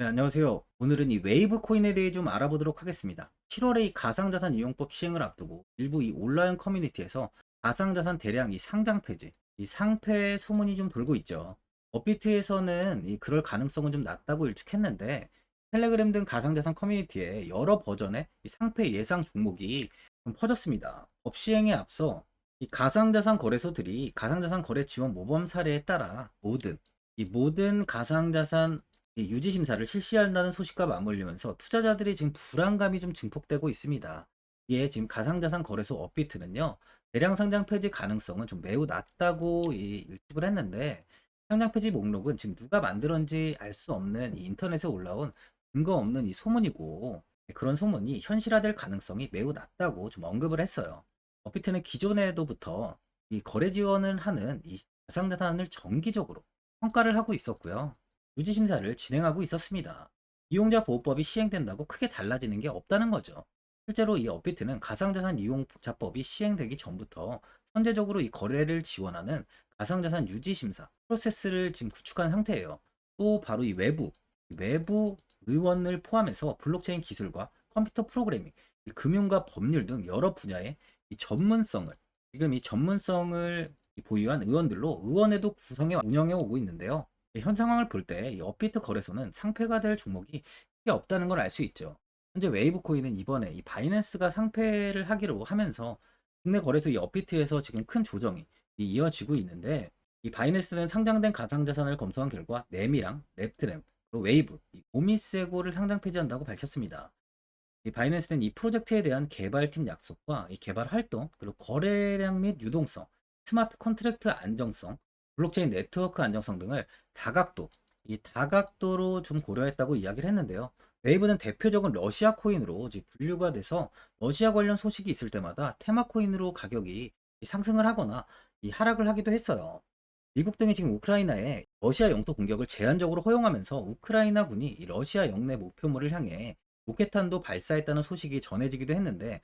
네, 안녕하세요. 오늘은 이 웨이브 코인에 대해 좀 알아보도록 하겠습니다. 7월에 이 가상자산 이용법 시행을 앞두고 일부 이 온라인 커뮤니티에서 가상자산 대량 이 상장 폐지, 이 상패 소문이 좀 돌고 있죠. 업비트에서는 이 그럴 가능성은 좀 낮다고 일축했는데 텔레그램 등 가상자산 커뮤니티에 여러 버전의 이 상패 예상 종목이 좀 퍼졌습니다. 법 시행에 앞서 이 가상자산 거래소들이 가상자산 거래 지원 모범 사례에 따라 모든 이 모든 가상자산 이 유지 심사를 실시한다는 소식과 맞물리면서 투자자들이 지금 불안감이 좀 증폭되고 있습니다. 이에 지금 가상자산 거래소 업비트는요, 대량 상장 폐지 가능성은 좀 매우 낮다고 이 일축을 했는데, 상장 폐지 목록은 지금 누가 만들었는지 알 수 없는 이 인터넷에 올라온 근거 없는 이 소문이고, 그런 소문이 현실화될 가능성이 매우 낮다고 좀 언급을 했어요. 업비트는 기존에도부터 이 거래 지원을 하는 이 가상자산을 정기적으로 평가를 하고 있었고요. 유지 심사를 진행하고 있었습니다. 이용자 보호법이 시행된다고 크게 달라지는 게 없다는 거죠. 실제로 이 업비트는 가상자산 이용자법이 시행되기 전부터 선제적으로 이 거래를 지원하는 가상자산 유지 심사 프로세스를 지금 구축한 상태예요. 또 바로 이 외부 이 외부 의원을 포함해서 블록체인 기술과 컴퓨터 프로그래밍, 이 금융과 법률 등 여러 분야의 이 전문성을 지금 이 전문성을 보유한 의원들로 의원회도 구성해 운영해 오고 있는데요. 현 상황을 볼 때 이 업비트 거래소는 상패가 될 종목이 크게 없다는 걸 알 수 있죠. 현재 웨이브 코인은 이번에 이 바이낸스가 상패를 하기로 하면서 국내 거래소 이 업비트에서 지금 큰 조정이 이- 이어지고 있는데 이 바이낸스는 상장된 가상자산을 검토한 결과 네미랑 랩트램 그리고 웨이브 이 오미세고를 상장 폐지한다고 밝혔습니다. 이 바이낸스는 이 프로젝트에 대한 개발팀 약속과 이 개발 활동 그리고 거래량 및 유동성 스마트 컨트랙트 안정성 블록체인 네트워크 안정성 등을 다각도, 이 다각도로 좀 고려했다고 이야기를 했는데요. 웨이브는 대표적인 러시아 코인으로 분류가 돼서 러시아 관련 소식이 있을 때마다 테마 코인으로 가격이 상승을 하거나 이 하락을 하기도 했어요. 미국 등이 지금 우크라이나에 러시아 영토 공격을 제한적으로 허용하면서 우크라이나 군이 이 러시아 영내 목표물을 향해 로켓탄도 발사했다는 소식이 전해지기도 했는데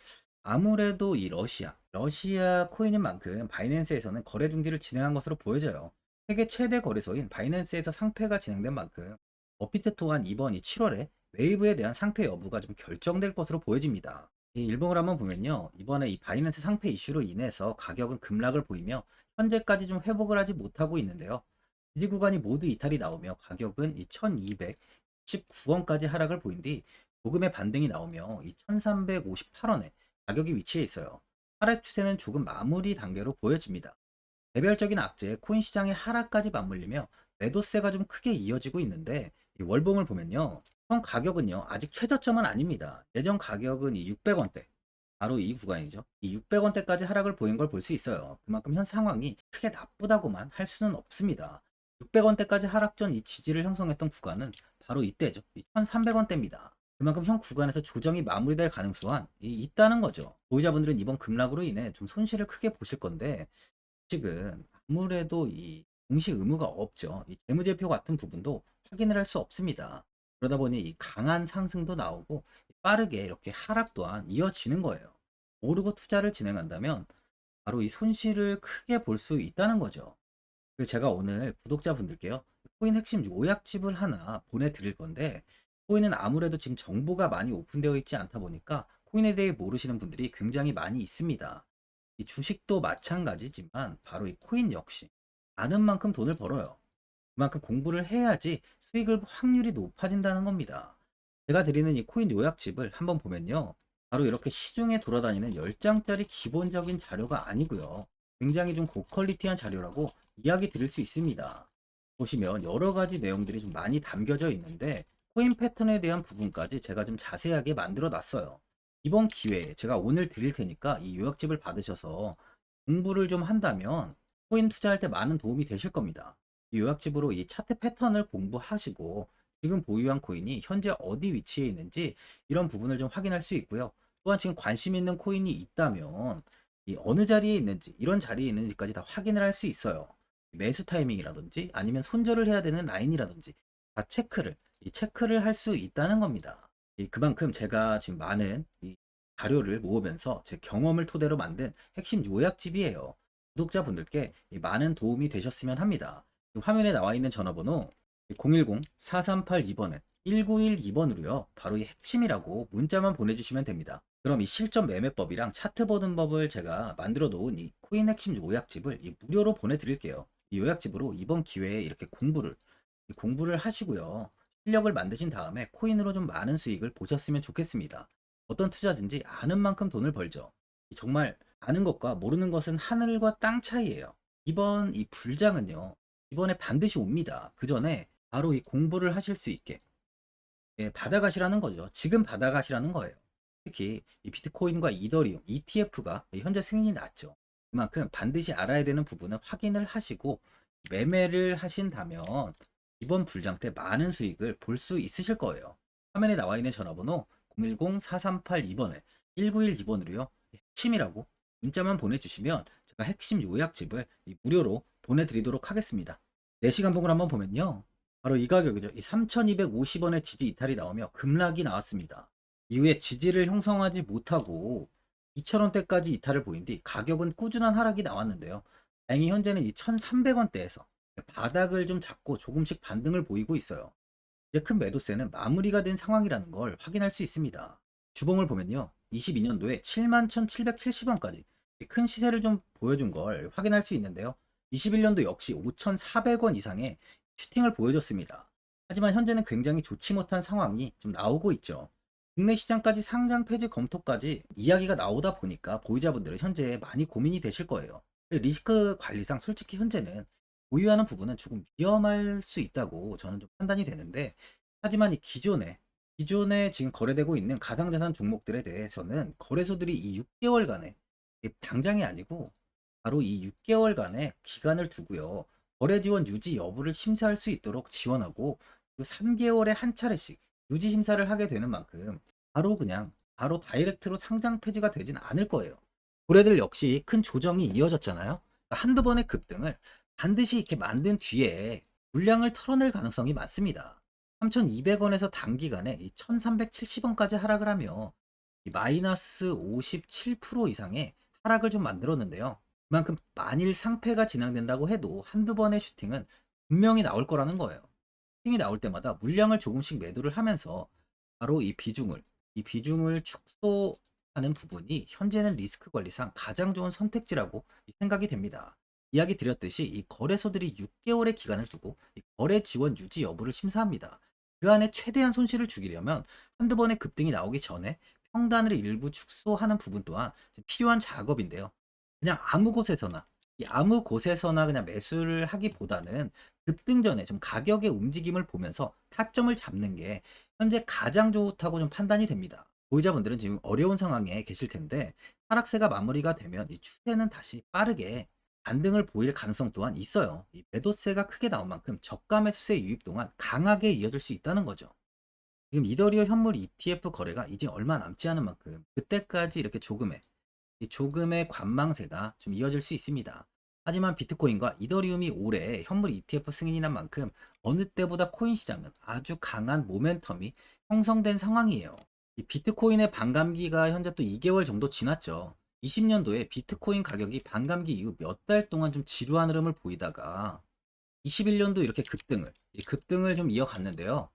아무래도 이 러시아, 러시아 코인인 만큼 바이낸스에서는 거래 중지를 진행한 것으로 보여져요. 세계 최대 거래소인 바이낸스에서 상패가 진행된 만큼 업비트 또한 이번 이 7월에 웨이브에 대한 상패 여부가 좀 결정될 것으로 보여집니다. 이 일봉을 한번 보면요. 이번에 이 바이낸스 상패 이슈로 인해서 가격은 급락을 보이며 현재까지 좀 회복을 하지 못하고 있는데요. 지지 구간이 모두 이탈이 나오며 가격은 이 1219원까지 하락을 보인 뒤 조금의 반등이 나오며 이 1358원에 가격이 위치해 있어요. 하락 추세는 조금 마무리 단계로 보여집니다. 개별적인 악재, 코인 시장의 하락까지 맞물리며 매도세가 좀 크게 이어지고 있는데 이 월봉을 보면요. 현 가격은요. 아직 최저점은 아닙니다. 예전 가격은 이 600원대. 바로 이 구간이죠. 이 600원대까지 하락을 보인 걸 볼 수 있어요. 그만큼 현 상황이 크게 나쁘다고만 할 수는 없습니다. 600원대까지 하락 전 이 지지를 형성했던 구간은 바로 이때죠. 1300원대입니다. 그만큼 현 구간에서 조정이 마무리될 가능성은 이- 있다는 거죠. 보유자분들은 이번 급락으로 인해 좀 손실을 크게 보실 건데 지금 아무래도 이 공시 의무가 없죠. 이 재무제표 같은 부분도 확인을 할 수 없습니다. 그러다 보니 이 강한 상승도 나오고 빠르게 이렇게 하락 또한 이어지는 거예요. 모르고 투자를 진행한다면 바로 이 손실을 크게 볼 수 있다는 거죠. 그래서 제가 오늘 구독자분들께요. 코인 핵심 요약집을 하나 보내드릴 건데 코인은 아무래도 지금 정보가 많이 오픈되어 있지 않다 보니까 코인에 대해 모르시는 분들이 굉장히 많이 있습니다. 이 주식도 마찬가지지만 바로 이 코인 역시 아는 만큼 돈을 벌어요. 그만큼 공부를 해야지 수익을 확률이 높아진다는 겁니다. 제가 드리는 이 코인 요약집을 한번 보면요. 바로 이렇게 시중에 돌아다니는 10장짜리 기본적인 자료가 아니고요. 굉장히 좀 고퀄리티한 자료라고 이야기 드릴 수 있습니다. 보시면 여러 가지 내용들이 좀 많이 담겨져 있는데 코인 패턴에 대한 부분까지 제가 좀 자세하게 만들어 놨어요. 이번 기회에 제가 오늘 드릴 테니까 이 요약집을 받으셔서 공부를 좀 한다면 코인 투자할 때 많은 도움이 되실 겁니다. 이 요약집으로 이 차트 패턴을 공부하시고 지금 보유한 코인이 현재 어디 위치에 있는지 이런 부분을 좀 확인할 수 있고요. 또한 지금 관심 있는 코인이 있다면 이 어느 자리에 있는지 이런 자리에 있는지까지 다 확인을 할 수 있어요. 매수 타이밍이라든지 아니면 손절을 해야 되는 라인이라든지 다 체크를 이 체크를 할 수 있다는 겁니다. 이 그만큼 제가 지금 많은 이 자료를 모으면서 제 경험을 토대로 만든 핵심 요약집이에요. 구독자분들께 이 많은 도움이 되셨으면 합니다. 화면에 나와 있는 전화번호 010-4382번에 1912번으로요. 바로 이 핵심이라고 문자만 보내주시면 됩니다. 그럼 이 실전 매매법이랑 차트 보는 법을 제가 만들어 놓은 이 코인 핵심 요약집을 이 무료로 보내드릴게요. 이 요약집으로 이번 기회에 이렇게 공부를 이 공부를 하시고요. 실력을 만드신 다음에 코인으로 좀 많은 수익을 보셨으면 좋겠습니다. 어떤 투자든지 아는 만큼 돈을 벌죠. 정말 아는 것과 모르는 것은 하늘과 땅 차이예요. 이번 이 불장은요. 이번에 반드시 옵니다. 그 전에 바로 이 공부를 하실 수 있게 예, 받아가시라는 거죠. 지금 받아가시라는 거예요. 특히 이 비트코인과 이더리움, ETF가 현재 승인이 났죠. 그만큼 반드시 알아야 되는 부분은 확인을 하시고 매매를 하신다면 이번 불장 때 많은 수익을 볼 수 있으실 거예요. 화면에 나와 있는 전화번호 010-4382번에 1912번으로요. 핵심이라고 문자만 보내주시면 제가 핵심 요약집을 이 무료로 보내드리도록 하겠습니다. 4시간 봉을 한번 보면요. 바로 이 가격이죠. 이 3,250원의 지지 이탈이 나오며 급락이 나왔습니다. 이후에 지지를 형성하지 못하고 2,000원대까지 이탈을 보인 뒤 가격은 꾸준한 하락이 나왔는데요. 다행히 현재는 이 1,300원대에서 바닥을 좀 잡고 조금씩 반등을 보이고 있어요. 이제 큰 매도세는 마무리가 된 상황이라는 걸 확인할 수 있습니다. 주봉을 보면요. 22년도에 71,770원까지 큰 시세를 좀 보여준 걸 확인할 수 있는데요. 21년도 역시 5,400원 이상의 슈팅을 보여줬습니다. 하지만 현재는 굉장히 좋지 못한 상황이 좀 나오고 있죠. 국내 시장까지 상장 폐지 검토까지 이야기가 나오다 보니까 보유자분들은 현재 많이 고민이 되실 거예요. 리스크 관리상 솔직히 현재는 보유하는 부분은 조금 위험할 수 있다고 저는 좀 판단이 되는데 하지만 이 기존에 기존에 지금 거래되고 있는 가상자산 종목들에 대해서는 거래소들이 이 6개월간의 당장이 아니고 바로 이 6개월간의 기간을 두고요. 거래 지원 유지 여부를 심사할 수 있도록 지원하고 그 3개월에 한 차례씩 유지 심사를 하게 되는 만큼 바로 그냥 바로 다이렉트로 상장 폐지가 되진 않을 거예요. 고래들 역시 큰 조정이 이어졌잖아요. 한두 번의 급등을 반드시 이렇게 만든 뒤에 물량을 털어낼 가능성이 많습니다. 3,200원에서 단기간에 1,370원까지 하락을 하며 마이너스 57% 이상의 하락을 좀 만들었는데요. 그만큼 만일 상패가 진행된다고 해도 한두 번의 슈팅은 분명히 나올 거라는 거예요. 슈팅이 나올 때마다 물량을 조금씩 매도를 하면서 바로 이 비중을 이 비중을 축소하는 부분이 현재는 리스크 관리상 가장 좋은 선택지라고 생각이 됩니다. 이야기 드렸듯이 이 거래소들이 6개월의 기간을 두고 거래 지원 유지 여부를 심사합니다. 그 안에 최대한 손실을 주기려면 한두 번의 급등이 나오기 전에 평단을 일부 축소하는 부분 또한 필요한 작업인데요. 그냥 아무 곳에서나 이 아무 곳에서나 그냥 매수를 하기보다는 급등 전에 좀 가격의 움직임을 보면서 타점을 잡는 게 현재 가장 좋다고 좀 판단이 됩니다. 보유자분들은 지금 어려운 상황에 계실 텐데 하락세가 마무리가 되면 이 추세는 다시 빠르게 반등을 보일 가능성 또한 있어요. 이 매도세가 크게 나온 만큼 저가 매수세 유입 동안 강하게 이어질 수 있다는 거죠. 지금 이더리어 현물 ETF 거래가 이제 얼마 남지 않은 만큼 그때까지 이렇게 조금의 이 조금의 관망세가 좀 이어질 수 있습니다. 하지만 비트코인과 이더리움이 올해 현물 ETF 승인이 난 만큼 어느 때보다 코인 시장은 아주 강한 모멘텀이 형성된 상황이에요. 이 비트코인의 반감기가 현재 또 2개월 정도 지났죠. 20년도에 비트코인 가격이 반감기 이후 몇 달 동안 좀 지루한 흐름을 보이다가 21년도 이렇게 급등을 급등을 좀 이어갔는데요.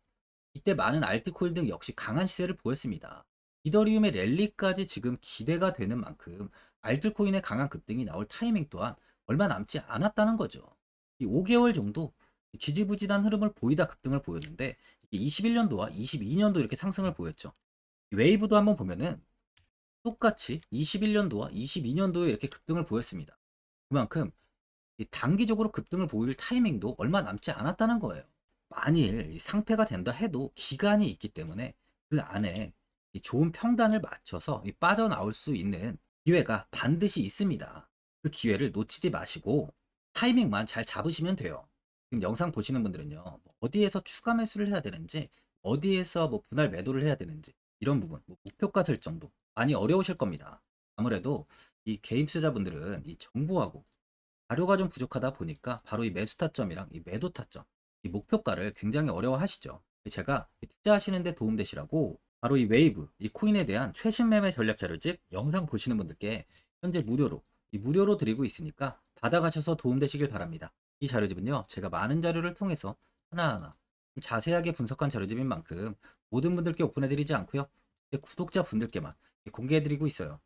이때 많은 알트코인 등 역시 강한 시세를 보였습니다. 이더리움의 랠리까지 지금 기대가 되는 만큼 알트코인의 강한 급등이 나올 타이밍 또한 얼마 남지 않았다는 거죠. 이 5개월 정도 지지부진한 흐름을 보이다 급등을 보였는데 21년도와 22년도 이렇게 상승을 보였죠. 웨이브도 한번 보면은 똑같이 21년도와 22년도에 이렇게 급등을 보였습니다. 그만큼 단기적으로 급등을 보일 타이밍도 얼마 남지 않았다는 거예요. 만일 상패가 된다 해도 기간이 있기 때문에 그 안에 좋은 평단을 맞춰서 빠져나올 수 있는 기회가 반드시 있습니다. 그 기회를 놓치지 마시고 타이밍만 잘 잡으시면 돼요. 지금 영상 보시는 분들은요, 뭐 어디에서 추가 매수를 해야 되는지, 어디에서 뭐 분할 매도를 해야 되는지, 이런 부분, 뭐 목표가 설정도 많이 어려우실 겁니다. 아무래도 이 개인 투자자분들은 이 정보하고 자료가 좀 부족하다 보니까 바로 이 매수 타점이랑 이 매도 타점, 이 목표가를 굉장히 어려워하시죠. 제가 투자하시는데 도움되시라고 바로 이 웨이브, 이 코인에 대한 최신 매매 전략 자료집 영상 보시는 분들께 현재 무료로 이 무료로 드리고 있으니까 받아가셔서 도움되시길 바랍니다. 이 자료집은요, 제가 많은 자료를 통해서 하나하나 좀 자세하게 분석한 자료집인 만큼 모든 분들께 오픈해드리지 않고요. 이제 구독자 분들께만 공개해드리고 있어요.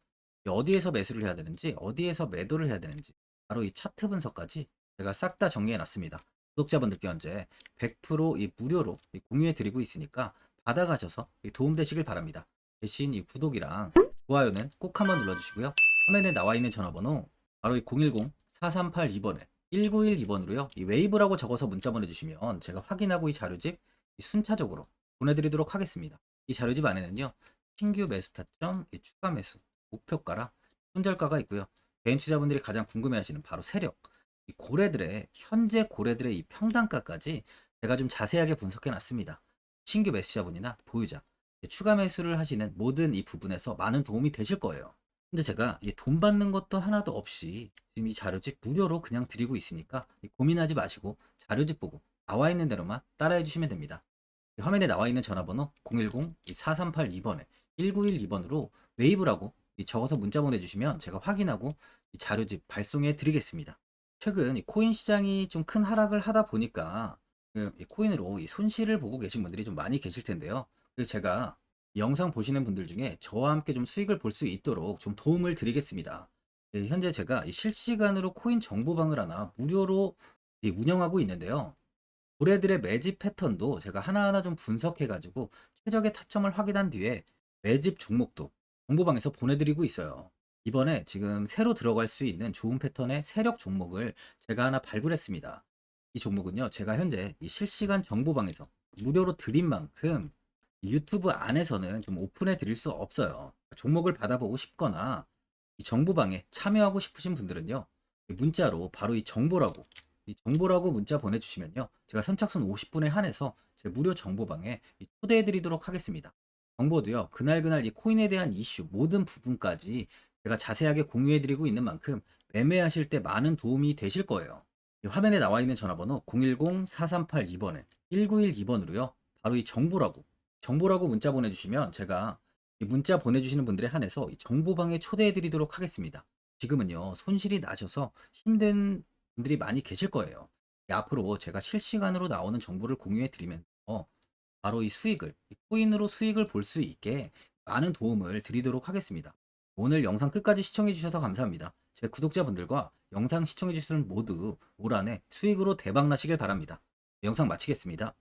이 어디에서 매수를 해야 되는지, 어디에서 매도를 해야 되는지, 바로 이 차트 분석까지 제가 싹 다 정리해놨습니다. 구독자분들께 현재 100%이 무료로 이 공유해드리고 있으니까 받아가셔서 이 도움되시길 바랍니다. 대신 이 구독이랑 좋아요는 꼭 한번 눌러주시고요. 화면에 나와 있는 전화번호 바로 이 010-4382번에 1912번으로요. 이 웨이브라고 적어서 문자 보내주시면 제가 확인하고 이 자료집 이 순차적으로 보내드리도록 하겠습니다. 이 자료집 안에는요. 신규 매수 타점, 이 추가 매수, 목표가랑 손절가가 있고요. 개인 투자분들이 가장 궁금해하시는 바로 세력, 이 고래들의 현재 고래들의 이 평단가까지 제가 좀 자세하게 분석해 놨습니다. 신규 매수자분이나 보유자, 추가 매수를 하시는 모든 이 부분에서 많은 도움이 되실 거예요. 근데 제가 이돈 받는 것도 하나도 없이 지금 이 자료집 무료로 그냥 드리고 있으니까 이 고민하지 마시고 자료집 보고 나와 있는 대로만 따라해 주시면 됩니다. 이 화면에 나와 있는 전화번호 010-4382번에 1912번으로 웨이브라고 이 적어서 문자 보내주시면 제가 확인하고 이 자료집 발송해 드리겠습니다. 최근 이 코인 시장이 좀 큰 하락을 하다 보니까 그이 코인으로 이 손실을 보고 계신 분들이 좀 많이 계실 텐데요. 그래서 제가 이 영상 보시는 분들 중에 저와 함께 좀 수익을 볼 수 있도록 좀 도움을 드리겠습니다. 예, 현재 제가 이 실시간으로 코인 정보방을 하나 무료로 이 운영하고 있는데요. 고래들의 매집 패턴도 제가 하나하나 좀 분석해가지고 최적의 타점을 확인한 뒤에 매집 종목도 정보방에서 보내드리고 있어요. 이번에 지금 새로 들어갈 수 있는 좋은 패턴의 세력 종목을 제가 하나 발굴했습니다. 이 종목은요, 제가 현재 이 실시간 정보방에서 무료로 드린 만큼 이 유튜브 안에서는 좀 오픈해 드릴 수 없어요. 종목을 받아보고 싶거나 이 정보방에 참여하고 싶으신 분들은요, 이 문자로 바로 이 정보라고 이 정보라고 문자 보내주시면요, 제가 선착순 50분에 한해서 제 무료 정보방에 이 초대해 드리도록 하겠습니다. 정보도요, 그날그날 이 코인에 대한 이슈 모든 부분까지 제가 자세하게 공유해 드리고 있는 만큼 매매하실 때 많은 도움이 되실 거예요. 이 화면에 나와 있는 전화번호 010-4382번에 1912번으로요. 바로 이 정보라고 정보라고 문자 보내주시면 제가 이 문자 보내주시는 분들에 한해서 이 정보방에 초대해 드리도록 하겠습니다. 지금은요 손실이 나셔서 힘든 분들이 많이 계실 거예요. 이 앞으로 제가 실시간으로 나오는 정보를 공유해 드리면서 바로 이 수익을 이 코인으로 수익을 볼 수 있게 많은 도움을 드리도록 하겠습니다. 오늘 영상 끝까지 시청해 주셔서 감사합니다. 제 구독자분들과 영상 시청해 주시는 모두 올 한해 수익으로 대박 나시길 바랍니다. 영상 마치겠습니다.